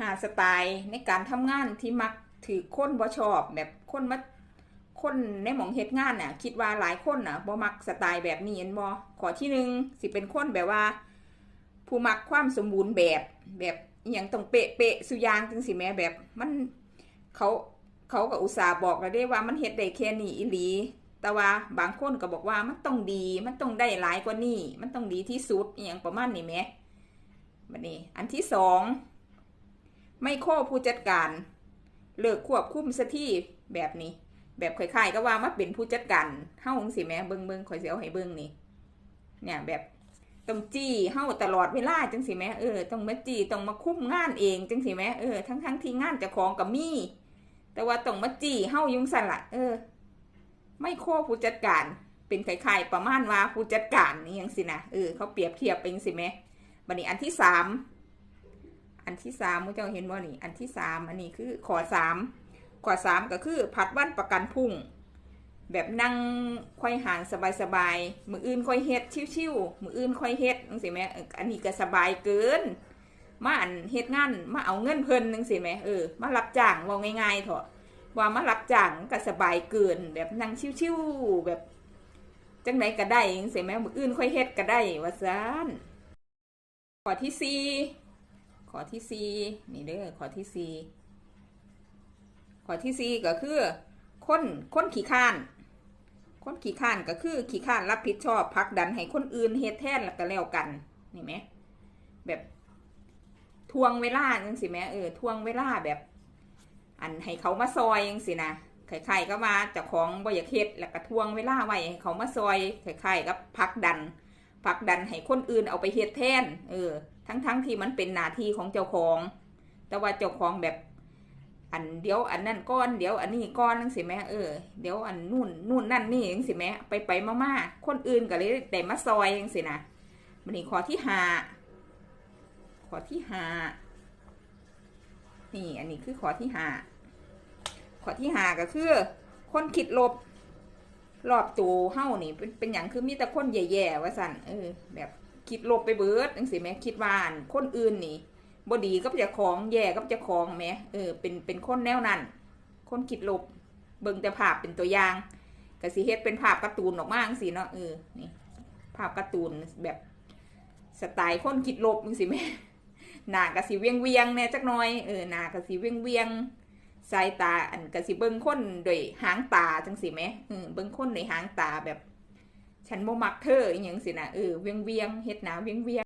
หาสไตล์ในการทำงานที่มักถือคนบ่ชอบแบบคนมาคนในหมองเฮ็ดงานน่ะ คิดว่าหลายคนน่ะบ่มักสไตล์แบบนี้เห็นบ่ข้อที่หนึ่งสิเป็นคนแบบว่า ผู้มักความสมบูรณ์แบบแบบอย่างต้องเป๊ะเป๊ะสุยางจังสิแม่แบบ มันเขาเขาก็อุตส่าห์บอกแล้วได้ว่ามันเฮ็ดได้แค่นี้อีหลี แต่ว่าบางคนก็บอกว่ามันต้องดี มันต้องได้หลายกว่านี้มันต้องดีที่สุดอย่างประมาณนี้แหมบัดนี้ อันที่สอง ไม่โค้ผู้จัดการ เลิกควบคุมซะที่แบบนี้ แบบคล้ายๆก็ว่ามาเป็นผู้จัดการเฮาจังสิแม่เบิ่งเบิ่งข่อยเสิเอาให้เบิ่งนี่เนี่ยแบบต้องจี้เฮาตลอดเวลาจังสิแม่เออต้องมาจี้ต้องมาคุมงานเองจังสิแม่เออทั้งทั้งที่งานจ้าของก็มีแต่ว่าต้องมาจี้เฮายุงสั่นละเออ ไม่โค้ผู้จัดการ เป็นคล้ายๆประมาณว่าผู้จัดการนี่ยังสินะเออเขาเปรียบเทียบเป็นสิแม่บัดนี้อันที่สาม อันที่สามมุเจ้าเห็นว่านี่อันที่สามอันนี้คือขอสามขอสามก็คือผัดวันประกันพุ่ง แบบนั่งค่อยห่างสบายๆมืออื่นค่อยเฮ็ดชิวๆมืออื่นค่อยเฮ็ดจังสิแหม่อันนี้ก็สบายเกิน มาอันเฮ็ดงานมาเอาเงินเพิ่นจังสิแหม่เออมารับจ้างว่าง่ายๆเถอะว่ามารับจ้างก็สบายเกิน แบบนั่งชิวๆแบบจังไหนก็ได้จังสิแหม่มืออื่นค่อยเฮ็ดก็ได้ว่าซั่นข้อที่สี่ ข้อที่สี่นี่เด้อข้อที่สี่ข้อที่สี่ก็คือคนคนขี้ข้าน คนขี้ข้านก็คือขี้ข้านรับผิดชอบพักดันให้คนอื่นเฮ็ดแทนแล้วก็แล้วกันนี่ไหมแบบทวงเวลาจังสิแม่เออทวงเวลาแบบ อันให้เขามาซอยจังสินะใครๆก็มาจ้าของบ่อยากเฮ็ดแล้วก็ทวงเวลาไว้ให้เขามาซอยใครๆกับพักดันผลักดันให้คนอื่นเอาไปเฮ็ดแทนเออ ทั้งๆทที่มันเป็นหน้าที่ของเจ้าของ แต่ว่าเจ้าของแบบ อันเดี๋ยวอันนั่นก้อนเดี๋ยวอันนี้ก้อนนั่งสิแม่เออเดี๋ยวอันนู่นนู่นนั่นนี่ยังสิแม่ไปไปมามาคนอื่นก็เลยได้มาซอยยังสินะมันนี่ขอที่หาขอที่หานี่อันนี้คือขอที่หาขอที่หาก็คือ คนคิดลบรอบตัวเฮ้านี่เป็นเป็นอย่างคือมีแต่คนแย่ๆว่าสันเออ แบบ คิดลบไปเบิดจังสิแม่คิดว่านคนอื่นนี่บ่ดีกับเจ้าของแย่กับเจ้าของแม่เออเป็นเป็นคนแนวนั้น คนคิดลบเบิ่งแต่ภาพเป็นตัวอย่างก็สิเฮ็ดเป็นภาพการ์ตูนออกมาจังซี่เนาะเออนี่ภาพการ์ตูนแบบสไตล์คนคิดลบจังซี่แม่หน้าก็สิเวียงๆแน่จักหน่อยเออหน้าก็สิเวียงๆสายตาอันก็สิเบิ่งคนด้วยหางตาจังสิแหมเออเบิ่งคนด้วยหางตาแบบ ฉันโมมักเธออย่างสินะเออเวียงเวียงเฮ็ดหนาเวียงเวียง